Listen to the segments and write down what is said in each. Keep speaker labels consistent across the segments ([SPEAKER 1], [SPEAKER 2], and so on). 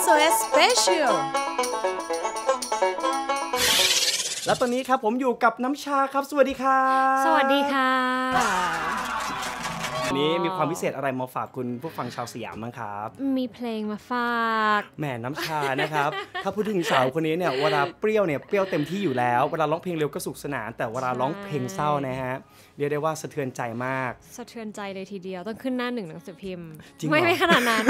[SPEAKER 1] SOS Special
[SPEAKER 2] แล้วตอนนี้ครับผมอยู่กับน้ำชาครับ สวัสดีครับ
[SPEAKER 3] สวัสดีค่ะ
[SPEAKER 2] วันนี้มีความพิเศษอะไรมาฝากคุณผู้ฟังชาวสยามบ้างครับ
[SPEAKER 3] มีเพลงมาฝาก
[SPEAKER 2] แหม่น้ำชานะครับ ถ้าพูดถึงสาวคนนี้เนี่ยเวลาเปรี้ยวเนี่ยเปรี้ยวเต็มที่อยู่แล้ว เวลาร้องเพลงเร็วก็สุขสนาน แต่เวลาร้องเพลงเศร้านะฮะ เรียกได้ว่าสะเทือนใจมาก
[SPEAKER 3] สะเทือนใจเลยทีเดียวต้องขึ้นหน้าหนึ่งหนังสือพิมพ์
[SPEAKER 2] จริงเหรอ
[SPEAKER 3] ไม่ไม่ขนาดนั้น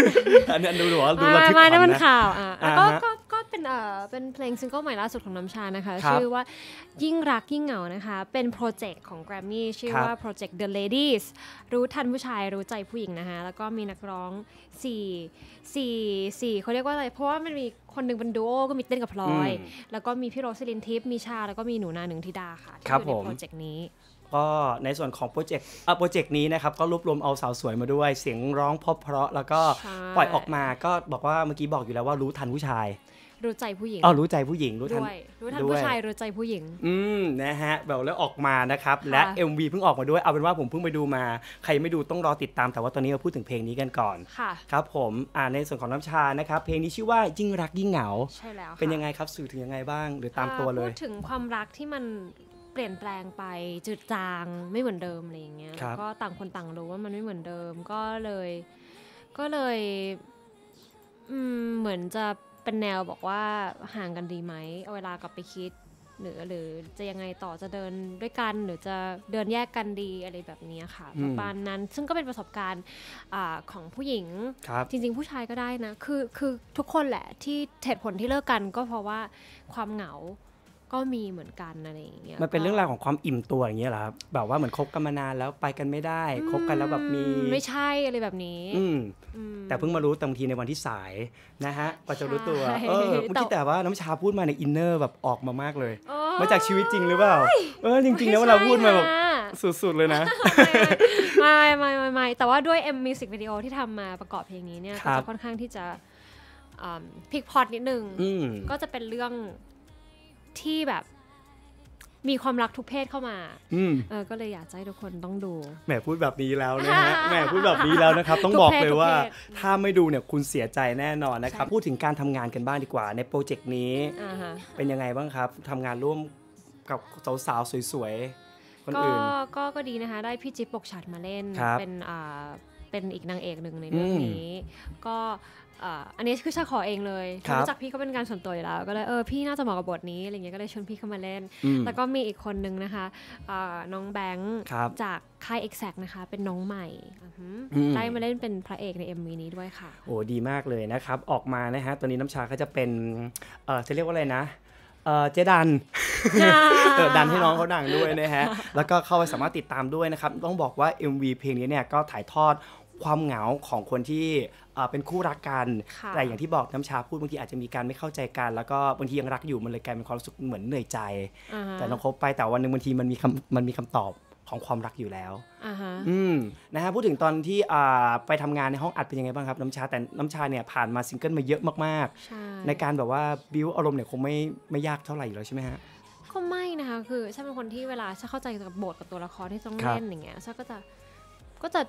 [SPEAKER 2] อันนี้ดูหรอดู
[SPEAKER 3] ไม่
[SPEAKER 2] ระ
[SPEAKER 3] ไม่
[SPEAKER 2] ทึกข
[SPEAKER 3] ไม่
[SPEAKER 2] วัญ
[SPEAKER 3] นั่นมัน
[SPEAKER 2] นะ
[SPEAKER 3] ข่าวอะ
[SPEAKER 2] อ่า
[SPEAKER 3] ก็
[SPEAKER 2] ฮะ
[SPEAKER 3] ก็ก็เป็นเอ่อเป็นเพลงซิงเกิลใหม่ล่าสุดของน้ำชานะคะ
[SPEAKER 2] ครับ
[SPEAKER 3] ชื่อว่ายิ่งรักยิ่งเหงานะคะ เป็นโปรเจกต์ของ Grammy ชื่อ
[SPEAKER 2] ครับ
[SPEAKER 3] ว่าโปรเจกต์ The Ladies รู้ทันผู้ชายรู้ใจผู้หญิงนะคะ แล้วก็มีนักร้อง4 4 4เขาเรียกว่าอะไร เพราะว่ามันมีคนหนึ่งเป็นดูโอก็มีเต้นกับพลอย
[SPEAKER 2] อืม
[SPEAKER 3] แล้วก็มีพี่โรสลินทิพย์มีชา แล้วก็มีหนูนาหนึ่งธิดาค่ะที่
[SPEAKER 2] ครับ
[SPEAKER 3] อยู่ใน
[SPEAKER 2] ผม
[SPEAKER 3] โปรเจกต์นี้
[SPEAKER 2] ก็ในส่วนของโปรเจกต์อะโปรเจกต์นี้นะครับ ก็รวบรวมเอาสาวสวยมาด้วย เสียงร้องเพราะเพราะแล้วก็
[SPEAKER 3] ใช่
[SPEAKER 2] ปล่อยออกมาก็บอกว่าเมื่อกี้บอกอยู่แล้วว่ารู้ทันผู้ชาย
[SPEAKER 3] รู้ใจผู้หญิง
[SPEAKER 2] อ๋อรู้ใจผู้หญิง รู้ทัน
[SPEAKER 3] ด้วยรู้ทัน
[SPEAKER 2] ด้วย
[SPEAKER 3] ผู้ชาย รู้ใจผู้หญิง
[SPEAKER 2] อืม นะฮะ แบบแล้วออกมานะครับ และ
[SPEAKER 3] ค่ะ
[SPEAKER 2] MV เพิ่งออกมาด้วย เอาเป็นว่าผมเพิ่งไปดูมา ใครไม่ดูต้องรอติดตาม แต่ว่าตอนนี้เราพูดถึงเพลงนี้กันก่อน
[SPEAKER 3] ค่ะ
[SPEAKER 2] ครับผม อ่า ในส่วนของน้ำชา นะครับ เพลงนี้ชื่อว่ายิ่งรักยิ่งเหงา
[SPEAKER 3] ใช่แล้วค่ะ
[SPEAKER 2] เป็นยังไงครับ สื่อถึงยังไงบ้าง หรือตามตัวเล
[SPEAKER 3] อ่
[SPEAKER 2] ย
[SPEAKER 3] พูดถึงความรักที่มันเปลี่ยนแปลงไปจืดจางไม่เหมือนเดิมอะไรอย่างเงี้ย
[SPEAKER 2] ครับ
[SPEAKER 3] แล้วก็ต่างคนต่างรู้ว่ามันไม่เหมือนเดิมก็เลย ก็เลยอืมเหมือนจะเป็นแนวบอกว่าห่างกันดีไหมเอาเวลากลับไปคิดหรือหรือจะยังไงต่อจะเดินด้วยกันหรือจะเดินแยกกันดีอะไรแบบเนี้ยค่ะ
[SPEAKER 2] อืม
[SPEAKER 3] ประมาณนั้นซึ่งก็เป็นประสบการณ์อาของผู้หญิง
[SPEAKER 2] ครับ
[SPEAKER 3] จริง ๆ ผู้ชายก็ได้นะ คือคือทุกคนแหละที่เหตุผลที่เลิกกันก็เพราะว่าความเหงา ก็มีเหมือนกันอะไรอย่างเงี้ย
[SPEAKER 2] มันเป็น
[SPEAKER 3] ก็
[SPEAKER 2] เรื่องราวของความอิ่มตัวอย่างเงี้ยเหรอครับแบบว่าเหมือนคบกันมานานแล้วไปกันไม่ได้คบกันแล้วแบบมี
[SPEAKER 3] อืไม่ใช่อะไรแบบนี้
[SPEAKER 2] อืม
[SPEAKER 3] อืม
[SPEAKER 2] แต่เพิ่งมารู้บางทีในวันที่สายนะฮะกว่าจะรู้ตัว
[SPEAKER 3] ใช่
[SPEAKER 2] เออเมื่อกี้
[SPEAKER 3] แต่
[SPEAKER 2] แต่ว่าน้ำชาพูดมาในอินเนอร์แบบออกมามากเลย
[SPEAKER 3] โอ้
[SPEAKER 2] มาจากชีวิตจริงหรือเปล่าเออจริงๆนะเวลาพูดมาแบบสุดๆเลยนะ
[SPEAKER 3] ไม่ไม่ไม่ไม่แต่ว่าด้วยเอ็มมิวสิกวิดีโอที่ทำมาประกอบเพลงนี้เนี่ย
[SPEAKER 2] ครั
[SPEAKER 3] ก็
[SPEAKER 2] บ
[SPEAKER 3] จะค่อนข้างที่จะพลิกพอตนิดนึง
[SPEAKER 2] อืม
[SPEAKER 3] ก็จะเป็นเรื่อง ที่แบบมีความรักทุกเพศเข้ามา
[SPEAKER 2] อืม
[SPEAKER 3] เออก็เลยอยากจะให้ทุกคนต้องดู
[SPEAKER 2] แหมพูดแบบนี้แล้วนะฮะ แหมพูดแบบนี้แล้วนะครับ ต้อง
[SPEAKER 3] ทุก
[SPEAKER 2] บอก
[SPEAKER 3] เพศ
[SPEAKER 2] เลยว่า
[SPEAKER 3] ทุกเพศ
[SPEAKER 2] ถ้าไม่ดูเนี่ยคุณเสียใจแน่นอนนะครับ
[SPEAKER 3] ใช่
[SPEAKER 2] พูดถึงการทำงานกันบ้างดีกว่า ในโปรเจกต์นี้
[SPEAKER 3] อ่าฮะ
[SPEAKER 2] เป็นยังไงบ้างครับทำงานร่วมกับสาวๆสวยๆ คน
[SPEAKER 3] ก็
[SPEAKER 2] อื่น
[SPEAKER 3] ก็ก็ดีนะคะ ได้พี่จิ๊บปกฉัดมาเล่น
[SPEAKER 2] ครับ
[SPEAKER 3] เป็นอ่าเป็นอีกนางเอกหนึ่งในเรื่อง
[SPEAKER 2] อืม
[SPEAKER 3] นี้ ก็ อ่าอันนี้คือชาขอเองเลย
[SPEAKER 2] ครับ
[SPEAKER 3] รู้จักพี่เขาเป็นการส่วนตัวอยู่แล้ว ก็เลยเออพี่น่าจะเหมาะกับบทนี้อะไรเงี้ยก็เลยชวนพี่เข้ามาเล่น
[SPEAKER 2] อืม
[SPEAKER 3] แล้วก็มีอีกคนนึงนะคะอ่าน้องแบงค์
[SPEAKER 2] ครับ
[SPEAKER 3] จากค่าย Exact นะคะเป็นน้องใหม่อือหืออ
[SPEAKER 2] ม
[SPEAKER 3] ได้มาเล่นเป็นพระเอกใน MV นี้ด้วยค่ะ
[SPEAKER 2] โอ้ดีมากเลยนะครับ ออกมานะฮะตอนนี้น้ำชาก็จะเป็นเออจะเรียกว่าอะไรนะเออเจดันเออดันให้น้องเขาดังด้วยนะฮะ แล้วก็เข้าไปสามารถติดตามด้วยนะครับ ต้องบอกว่า MV เพลงนี้เนี่ยก็ถ่ายทอด ความเหงาของคนที่เอ่อเป็นคู่รักกัน
[SPEAKER 3] ค่ะ
[SPEAKER 2] แต่อย่างที่บอกน้ำชาพูดบางทีอาจจะมีการไม่เข้าใจกัน แล้วก็บางทียังรักอยู่มันเลยกลายเป็นความรู้สึกเหมือนเหนื่อยใจ
[SPEAKER 3] อ่าฮะ
[SPEAKER 2] แต่น้องคบไปแต่วันหนึ่งบางทีมันมีคำมันมีคำตอบของความรักอยู่แล้ว
[SPEAKER 3] อ่าฮะ
[SPEAKER 2] อืมนะฮะพูดถึงตอนที่อ่าไปทำงานในห้องอัดเป็นยังไงบ้างครับน้ำชาแต่น้ำชาเนี่ยผ่านมาซิงเกิลมาเยอะมาก
[SPEAKER 3] ใช่
[SPEAKER 2] ๆในการแบบว่าบิวอารมณ์เนี่ยคงไม่ไม่ยากเท่าไหร่อยู่แล้วใช่ไหมฮะ
[SPEAKER 3] ก็ไม่นะคะคือฉันเป็นคนที่เวลาฉันเข้าใจกับบทกับตัวละครที่ต้อง
[SPEAKER 2] ครับ
[SPEAKER 3] เล่นอย่างเงี้ยฉันก็จะก็จะ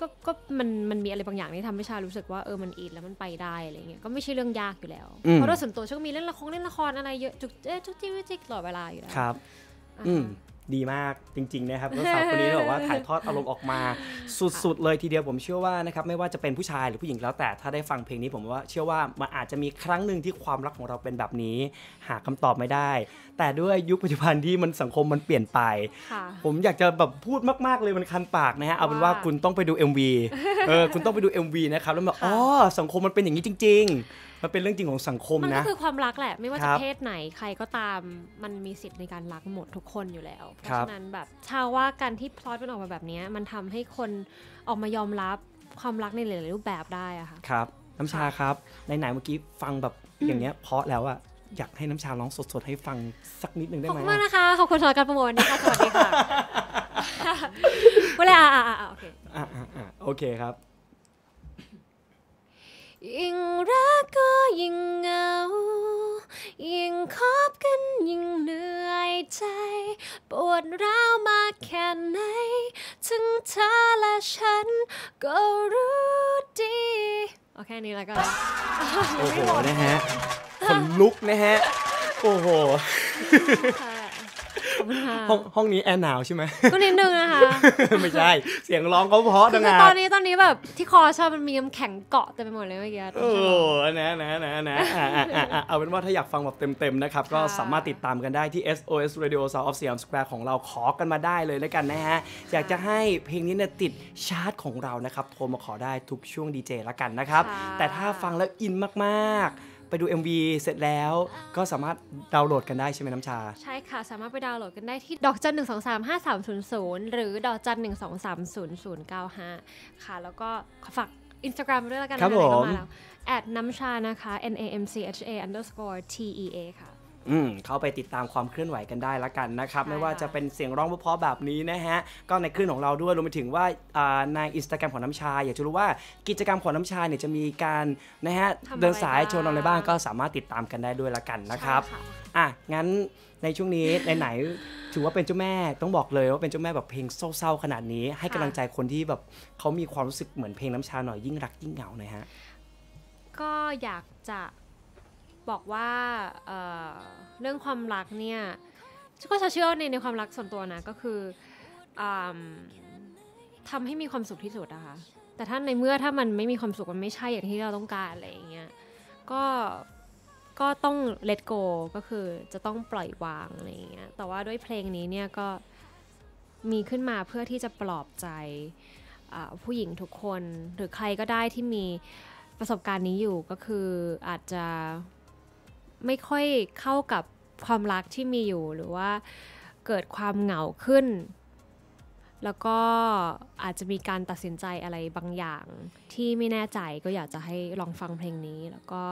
[SPEAKER 3] ก็ก็มันมันมีอะไรบางอย่างที่ทำให้ชารู้สึกว่าเออมันอินแล้วมันไปได้อะไรเงี้ยก็ไม่ใช่เรื่องยากอยู่แล้ว
[SPEAKER 2] อืม
[SPEAKER 3] เพราะโดยส่วนตัวฉันก็มีเล่นละครเล่นละครอะไรเยอะจุกเอ๊ะจุกจิ๊กจุกจิ๊กตลอดเวลาอยู่แล้ว
[SPEAKER 2] ครับ
[SPEAKER 3] อ่า
[SPEAKER 2] อืม ดีมากจริงๆนะครับแล้วสาวคนนี้บอกว่าถ่ายทอดอารมณ์ออกมาสุดๆเลยทีเดียวผมเชื่อว่านะครับไม่ว่าจะเป็นผู้ชายหรือผู้หญิงแล้วแต่ถ้าได้ฟังเพลงนี้ผมว่าเชื่อว่ามันอาจจะมีครั้งหนึ่งที่ความรักของเราเป็นแบบนี้ หาคำตอบไม่ได้ แต่ด้วยยุคปัจจุบันที่มันสังคมมันเปลี่ยนไป
[SPEAKER 3] ค่ะ
[SPEAKER 2] ผมอยากจะแบบพูดมากๆเลยมันคันปากนะฮะเอาเป็นว่า
[SPEAKER 3] ว่า
[SPEAKER 2] คุณต้องไปดู MV เออคุณต้องไปดู MV นะครับแล้วแบบ
[SPEAKER 3] ค่ะ
[SPEAKER 2] อ๋อสังคมมันเป็นอย่างนี้จริง ๆ มันเป็นเรื่องจริงของสังคม
[SPEAKER 3] มันก็
[SPEAKER 2] นะ
[SPEAKER 3] คือความรักแหละ ไม่ว่า
[SPEAKER 2] ค
[SPEAKER 3] จะ
[SPEAKER 2] รับ
[SPEAKER 3] เพศไหนใครก็ตามมันมีสิทธิ์ในการรักหมดทุกคนอยู่แล้ว เพ
[SPEAKER 2] ครั
[SPEAKER 3] ราะ
[SPEAKER 2] บ
[SPEAKER 3] ฉะนั้นแบบชาวว่าการที่พล็อตมันออกมาแบบเนี้ยมันทำให้คนออกมายอมรับความรักในหลายๆรูปแบบได้อะค่ะ
[SPEAKER 2] ครับน้ำชาครับไหนๆเมื่อกี้ฟังแบบ
[SPEAKER 3] อืม
[SPEAKER 2] อย่างเงี้ยเพราะแล้วอะอยากให้น้ำชาร้องสดๆให้ฟังสักนิดนึงได้
[SPEAKER 3] ขอบ
[SPEAKER 2] ไหม
[SPEAKER 3] คุณมาก
[SPEAKER 2] อะ
[SPEAKER 3] นะคะขอบคุณสำหรับการโปรโมทวันนี้ค่ะสวัสดีค่ะเวลาอ่าอ่าโอเค
[SPEAKER 2] อะอะอะโอเคครับ
[SPEAKER 3] ยิ่งรักก็ เธอและฉันก็รู้ดีโอเอาแค่นี้แล้วกัน
[SPEAKER 2] โอ้โหนะฮะคนลุกนะฮะ โอ้โห ห้องห้องนี้แอร์หนาวใช่ไหม
[SPEAKER 3] ก็นิดนึงนะคะ
[SPEAKER 2] ไม่ใช่ เสียงร้องเขาเพราะ
[SPEAKER 3] คื
[SPEAKER 2] ดัง
[SPEAKER 3] อ
[SPEAKER 2] งา
[SPEAKER 3] ตอนนี้ตอนนี้แบบที่คอชอบมันมีน้ำแข็งเกาะเต็มไปหมดเลยเมื่อกี้
[SPEAKER 2] โอ้โหนะนะนะนะอะอะอะอะเอาเป็นว่าถ้าอยากฟังแบบเต็มๆนะครับ ก็สามารถติดตามกันได้ที่ SOS Radio South of Siam Square ของเราขอกันมาได้เลยแล้วกันนะฮะ อยากจะให้เพลงนี้เนี่ยติดชาร์ตของเรานะครับ โทรมาขอได้ทุกช่วงดีเจละกันนะครับ
[SPEAKER 3] ค่ะ
[SPEAKER 2] แต่ถ้าฟังแล้วอินมากๆ ไปดู MV เสร็จแล้ว ก็สามารถดาวน์โหลดกันได้ใช่ไหมน้ำชา
[SPEAKER 3] ใช่ค่ะ สามารถไปดาวน์โหลดกันได้ที่ดอกจันหนึ่งสองสามห้าสามศูนย์ศูนย์หรือดอกจันหนึ่งสองสามศูนย์ศูนย์เก้าห้าค่ะ แล้วก็ขอฝากอินสตาแกรมด้วยแล้วกัน
[SPEAKER 2] ครับ
[SPEAKER 3] ไหนๆก็
[SPEAKER 2] ผม
[SPEAKER 3] มาแล้วแอดน้ำชานะคะ n a m c h a underscore t e a ค่ะ
[SPEAKER 2] อืมเข้าไปติดตามความเคลื่อนไหวกันได้ละกันนะครับ
[SPEAKER 3] ใช่
[SPEAKER 2] ไม่ว่า
[SPEAKER 3] ค่ะ
[SPEAKER 2] จะเป็นเสียงร้องเพราะๆแบบนี้นะฮะก็ในคลื่นของเราด้วยรวมไปถึงว่าอ่าในอินสตาแกรมของน้ำชา อยากจะรู้ว่ากิจกรรมของน้ำชาเนี่ยจะมีการนะฮะ
[SPEAKER 3] ทำอะไร
[SPEAKER 2] เดินสาย
[SPEAKER 3] บ้าง
[SPEAKER 2] โชว์อะไรบ้างก็สามารถติดตามกันได้ด้วยละกันนะครับ
[SPEAKER 3] ใช่ะ
[SPEAKER 2] อะงั้นในช่วงนี้ไหนๆถือว่าเป็นเจ้าแม่ต้องบอกเลยว่าเป็นเจ้าแม่แบบเพลงเศร้าๆขนาดนี้ ให้กำลังใจคนที่แบบเขามีความรู้สึกเหมือนเพลงน้ำชาหน่อยยิ่งรักยิ่งเหงาหน่อยฮะ
[SPEAKER 3] ก็อยากจะ บอกว่าเเรื่องความรักเนี่ยก็จะเชื่อในในความรักส่วนตัวนะก็คืออทำให้มีความสุขที่สุดนะคะแต่ถ้าในเมื่อถ้ามันไม่มีความสุขมันไม่ใช่อย่างที่เราต้องการอะไรอย่างเงี้ยก็ก็ต้อง let go ก็คือจะต้องปล่อยวางอะไรอย่างเงี้ยแต่ว่าด้วยเพลงนี้เนี่ยก็มีขึ้นมาเพื่อที่จะปลอบใจผู้หญิงทุกคนหรือใครก็ได้ที่มีประสบการณ์นี้อยู่ก็คืออาจจะ ไม่ค่อยเข้ากับความรักที่มีอยู่หรือว่าเกิดความเหงาขึ้น แล้วก็อาจจะมีการตัดสินใจอะไรบางอย่างที่ไม่แน่ใจก็อยากจะให้ลองฟังเพลงนี้ แล้วก็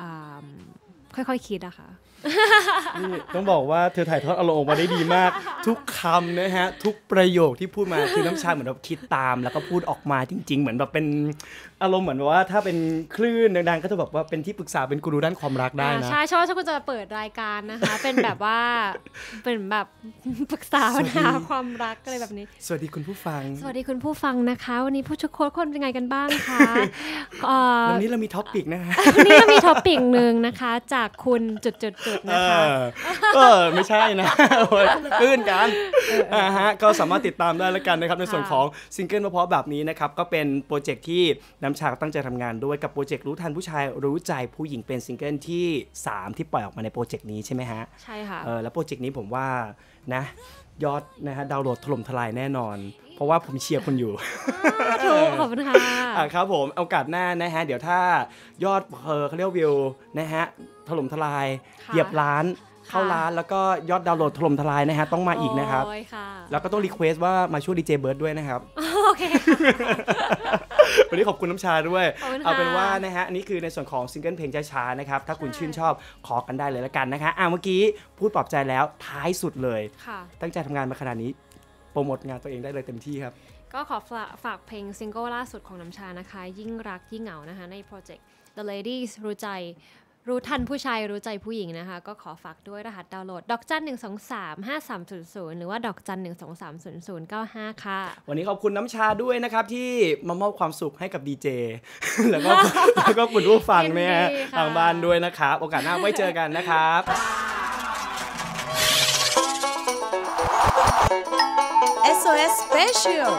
[SPEAKER 3] อ่า ค่อยๆคคิดอะค่ะ
[SPEAKER 2] นี่ต้องบอกว่าเธอถ่ายทอดอารมณ์ออกมาได้ดีมาก ทุกคำนะฮะ ทุกประโยคที่พูดมาคือน้ำชาเหมือนแบบคิดตาม แล้วก็พูดออกมาจริง ๆ เหมือนแบบเป็นอารมณ์เหมือนแบบว่าถ้าเป็นคลื่นดังๆก็จะแบบว่าเป็นที่ปรึกษาเป็นกูรูด้านความรักได้
[SPEAKER 3] อ่า
[SPEAKER 2] นะ
[SPEAKER 3] ใช่ชอบว่าฉันก็จะเปิดรายการนะคะ เป็นแบบว่าเป็นแบบปรึกษาปัญหา
[SPEAKER 2] สวัสดี
[SPEAKER 3] ความรักอะไรแบบนี้
[SPEAKER 2] สวัสดีคุณผู้ฟัง
[SPEAKER 3] สวัสดีคุณผู้ฟังนะคะ วันนี้ผู้ชมโค้ชคนเป็นไงกันบ้างคะเอ่อ
[SPEAKER 2] วันนี้เรามีท็อปปิกนะฮะ
[SPEAKER 3] วันนี้เรามีท็อปปิกหนึ่งนะคะจากคุณจุดๆๆ
[SPEAKER 2] เอ
[SPEAKER 3] นะคะ
[SPEAKER 2] เออไม่ใช่นะอื้นกันอ่าฮะก็สามารถติดตามได้แล้วกันนะครับในส่วนของซิงเกิลเพาะแบบนี้นะครับก็เป็นโปรเจกต์ที่น้ำชาตั้งใจทำงานด้วยกับโปรเจกต์รู้ทันผู้ชายรู้ใจผู้หญิงเป็นซิงเกิลที่ 3 ที่ปล่อยออกมาในโปรเจกต์นี้ใช่ไหมฮะ
[SPEAKER 3] ใช่ค่ะ
[SPEAKER 2] เออแล้วโปรเจกต์นี้ผมว่านะยอดนะฮะดาวน์โหลดถล่มทลายแน่นอน เพราะว่าผมเชียร์คุณอยู่
[SPEAKER 3] ถูกขอบคุณค่ะ
[SPEAKER 2] ครับผมโอกาสหน้านะฮะ เดี๋ยวถ้ายอดเออเขาเรียกวิวนะฮะ ถล่มทลาย
[SPEAKER 3] ค่ะ
[SPEAKER 2] เหยียบล้านเข้าร้านแล้วก็ยอดดาวน์โหลดถล่มทลายนะฮะต้องมาอีกนะครับ
[SPEAKER 3] โอ้ยค่ะ
[SPEAKER 2] แล้วก็ต้องรีเควสว่ามาช่วยดีเจเบิร์ดด้วยนะครับ
[SPEAKER 3] โอเค
[SPEAKER 2] วันนี้ขอบคุณน้ำชาด้วย
[SPEAKER 3] ขอบคุณค่ะ
[SPEAKER 2] เอาเป็นว่านะฮะอันนี่คือในส่วนของซิงเกิลเพลงช้าๆนะครับถ้าคุณชื่นชอบขอกันได้เลยละกันนะคะอะเมื่อกี้พูดปลอบใจแล้วท้ายสุดเลย
[SPEAKER 3] ค่ะ
[SPEAKER 2] ตั้งใจทำงานมาขนาดนี้โปรโมทงานตัวเองได้เลยเต็มที่ครับ
[SPEAKER 3] ก็ขอฝากฝากเพลงซิงเกิลล่าสุดของน้ำชานะคะ ยิ่งรักยิ่งเหงานะคะในโปรเจกต์ The Ladies รู้ใจ รู้ทันผู้ชายรู้ใจผู้หญิงนะคะ ก็ขอฝากด้วยรหัสดาวน์โหลด ดอกจัน1 2 3 5 3 0 0หรือว่าดอกจัน1 2 3 0 0 9 5ค่ะ
[SPEAKER 2] วันนี้ขอบคุณน้ำชาด้วยนะครับ ที่มามอบความสุขให้กับดีเจแล้วก็แล้วก็คุณผู้ฟังเนี่ย
[SPEAKER 3] ยินดีค่ะ
[SPEAKER 2] ทางบ้านด้วยนะครับ โอกาสหน้าไว้เจอกันนะครับ
[SPEAKER 1] SOS Special